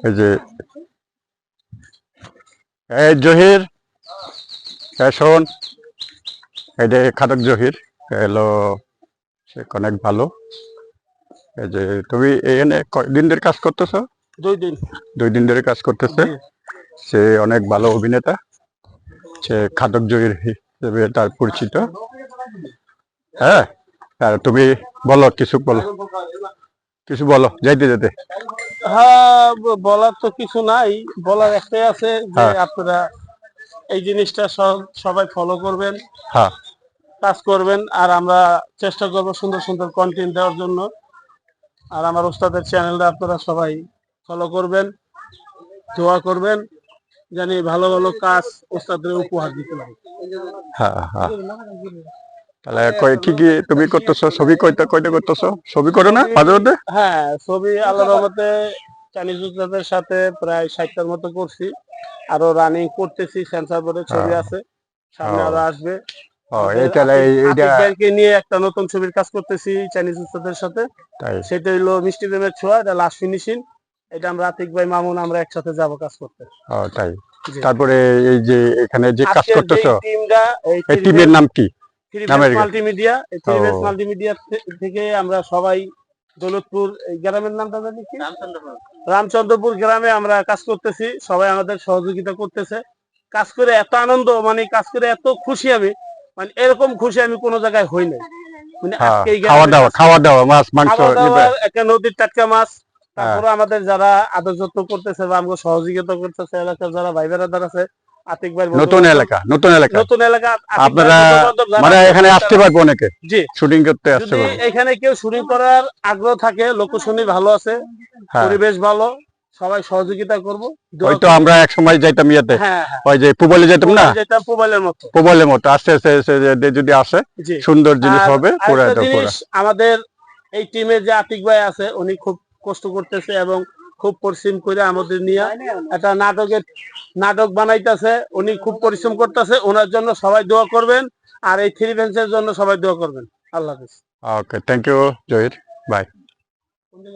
এই যে এই জহির শোন এই যে খাদক জহির এলো সে অনেক ভালো। এই যে তুমি এখানে কয়দিন ধরে কাজ করতেছো? দুই দিন। দুই দিন ধরে কাজ করতেছে। সে অনেক ভালো অভিনেতা। সে খাদক জহির হিসেবে তার পরিচিত। হ্যাঁ? আর তুমি বলো কিছু বলো। কিছু বলো যাইতে যেতে হ্যাঁ বলার তো কিছু নাই। বলার একটাই আছে যে হ্যাঁ। আপনারা এই জিনিসটা সব- সবাই ফলো করবেন হ্যাঁ। কাজ করবেন আর আমরা চেষ্টা করব সুন্দর সুন্দর কন্টেন্ট দেওয়ার জন্য। আর আমার ওস্তাদের চ্যানেলটা আপনারা সবাই ফলো করবেন দোয়া করবেন জানি ভালো ভালো কাজ ওস্তাদের উপহার দিতে পারি। হ্যাঁ হ্যাঁ। তাহলে কয় কি কি তুমি করতেছো? ছবি কয়টা কয়টা করতেছো? ছবি করো না মাঝে হ্যাঁ ছবি আল্লাহ রহমতে চাইনিজ উস্তাদের সাথে প্রায় ষাটটার মতো করছি। আরও রানিং করতেছি সেন্সার বোর্ডে ছবি হ্যাঁ। আছে। সামনে আরও আসবে। নিয়ে একটা নতুন ছবির কাজ করতেছি চাইনিজ উস্তাদের সাথে। তাই। সেটা মিষ্টি প্রেমের ছোঁয়া এটা লাস্ট ফিনিশিং এটা আমরা আতিক ভাই মামুন আমরা একসাথে যাব কাজ করতে। তাই। তারপরে এই যে এখানে যে কাজ করতেছো এই টিমের নাম কি? মাল্টিমিডিয়া। মাল্টিমিডিয়া থেকে আমরা সবাই দৌলতপুর গ্রামের নামটা জানি কি রামচন্দ্রপুর গ্রামে আমরা কাজ করতেছি সবাই আমাদের সহযোগিতা করতেছে কাজ করে এত আনন্দ মানে কাজ করে এত খুশি আমি মানে এরকম খুশি আমি কোনো জায়গায় হই নাই মানে হ্যাঁ, আজকে খাওয়া দাওয়া খাওয়া দাওয়া মাছ মাংস খাওয়া নিবে। দাওয়া একটা নদীর টাটকা মাছ হ্যাঁ। তারপরে আমাদের যারা আদর যত্ন করতেছে বা আমাকে সহযোগিতা করতেছে এলাকার যারা ভাই বেড়াদার আছে আতিক ভাই নতুন এলাকা নতুন এলাকা। নতুন এলাকা আপনারা মানে এখানে আসতে পারব অনেকে। জি। শুটিং করতে আসতে যদি এখানে কেউ শুটিং করার আগ্রহ থাকে লোকেশনই ভালো আছে পরিবেশ ভালো সবাই সহযোগিতা করব। ওই তো আমরা এক সময় যাইতাম ইয়েতে। হ্যাঁ হ্যাঁ। ওই যে পুবলে যেতাম না? যেটা মোবাইলের মতো। পুবলের মতো। আস্তে আস্তে আস্তে যদি আসে সুন্দর জিনিস হবে পুরা এটা আমাদের এই টিমে যে আতিক ভাই আছে উনি খুব কষ্ট করতেছে এবং খুব পরিশ্রম করে আমাদের নিয়ে একটা নাটকের নাটক বানাইতেছে, উনি খুব পরিশ্রম করতেছে, ওনার জন্য সবাই দোয়া করবেন আর এই থ্রি ফেন্সের জন্য সবাই দোয়া করবেন। আল্লাহ হাফিজ। Okay thank you Zahir bye